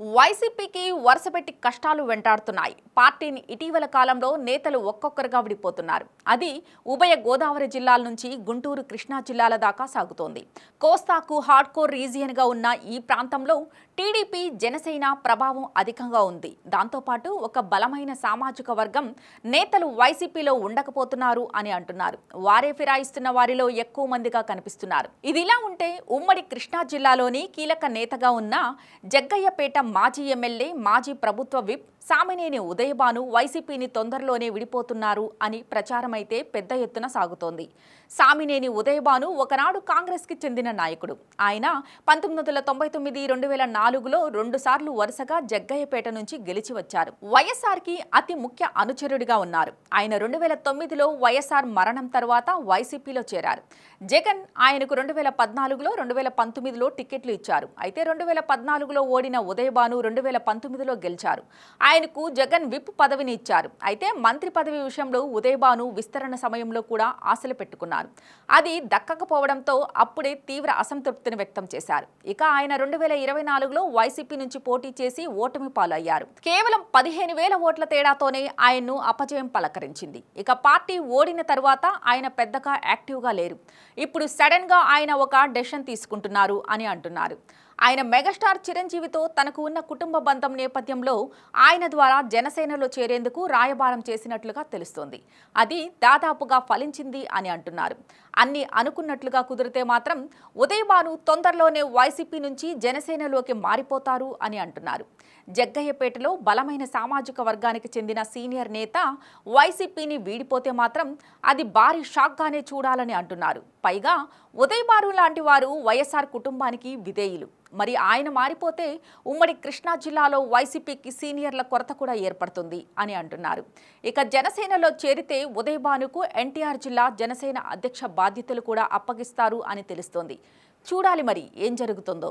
వైసీపీకి వరుసపెట్టి కష్టాలు వెంటాడుతున్నాయి. పార్టీని ఇటీవల కాలంలో నేతలు ఒక్కొక్కరుగా విడిపోతున్నారు. అది ఉభయ గోదావరి జిల్లాల నుంచి గుంటూరు కృష్ణా జిల్లాల దాకా సాగుతోంది. కోస్తాకు హార్డ్కోర్ రీజియన్గా ఉన్న ఈ ప్రాంతంలో టీడీపీ జనసేన ప్రభావం అధికంగా ఉంది. దాంతోపాటు ఒక బలమైన సామాజిక వర్గం నేతలు వైసీపీలో ఉండకపోతున్నారు అని అంటున్నారు. వారే ఫిరాయిస్తున్న వారిలో ఎక్కువ మందిగా కనిపిస్తున్నారు. ఇదిలా ఉంటే ఉమ్మడి కృష్ణా జిల్లాలోని కీలక నేతగా ఉన్న జగ్గయ్యపేట మాజీ ఎమ్మెల్యే మాజీ ప్రభుత్వ విప్ సామినేని ఉదయభాను వైసీపీని తొందరలోనే విడిపోతున్నారు అని ప్రచారమైతే పెద్ద ఎత్తున సాగుతోంది. సామినేని ఉదయభాను ఒకనాడు కాంగ్రెస్కి చెందిన నాయకుడు. ఆయన పంతొమ్మిది వందల తొంభై తొమ్మిది రెండు వేల నాలుగులో రెండుసార్లు వరుసగా జగ్గయ్యపేట నుంచి గెలిచి వచ్చారు. వైఎస్ఆర్కి అతి ముఖ్య అనుచరుడిగా ఉన్నారు. ఆయన రెండు వేల తొమ్మిదిలో వైఎస్ఆర్ మరణం తర్వాత వైసీపీలో చేరారు. జగన్ ఆయనకు రెండు వేల పద్నాలుగులో రెండు వేల పంతొమ్మిదిలో టికెట్లు ఇచ్చారు. అయితే రెండు వేల పద్నాలుగులో ఓడిన ఉదయభాను రెండు వేల పంతొమ్మిదిలో గెలిచారు. ఆయనకు జగన్ విప్ పదవిని ఇచ్చారు. అయితే మంత్రి పదవి విషయంలో ఉదయభాను విస్తరణ సమయంలో కూడా ఆశలు పెట్టుకున్నారు. అది దక్కకపోవడంతో అప్పుడే తీవ్ర అసంతృప్తిని వ్యక్తం చేశారు. ఇక ఆయన రెండు వేల ఇరవై నాలుగులో వైసీపీ నుంచి పోటీ చేసి ఓటమి పాలయ్యారు. కేవలం పదిహేను వేల ఓట్ల తేడాతోనే ఆయన్ను అపజయం పలకరించింది. ఇక పార్టీ ఓడిన తరువాత ఆయన పెద్దగా యాక్టివ్గా లేరు. ఇప్పుడు సడన్గా ఆయన ఒక డెసిషన్ తీసుకుంటున్నారు అని అంటున్నారు. ఆయన మెగాస్టార్ చిరంజీవితో తనకు ఉన్న కుటుంబ బంధం నేపథ్యంలో ఆయన ద్వారా జనసేనలో చేరేందుకు రాయబారం చేసినట్లుగా తెలుస్తోంది. అది దాదాపుగా ఫలించింది అని అంటున్నారు. అన్ని అనుకున్నట్లుగా కుదిరితే మాత్రం ఉదయభాను తొందరలోనే వైసీపీ నుంచి జనసేనలోకి మారిపోతారు అని అంటున్నారు. జగ్గయ్యపేటలో బలమైన సామాజిక వర్గానికి చెందిన సీనియర్ నేత వైసీపీని వీడిపోతే మాత్రం అది భారీ షాక్గానే చూడాలని అంటున్నారు. పైగా ఉదయబారు లాంటి వారు వైఎస్ఆర్ కుటుంబానికి విధేయులు. మరి ఆయన మారిపోతే ఉమ్మడి కృష్ణా జిల్లాలో వైసీపీకి సీనియర్ల కొరత కూడా ఏర్పడుతుంది అని అంటున్నారు. ఇక జనసేనలో చేరితే ఉదయభానుకు ఎన్టీఆర్ జిల్లా జనసేన అధ్యక్ష బాధ్యతలు కూడా అప్పగిస్తారు అని తెలుస్తోంది. చూడాలి మరి ఏం జరుగుతుందో.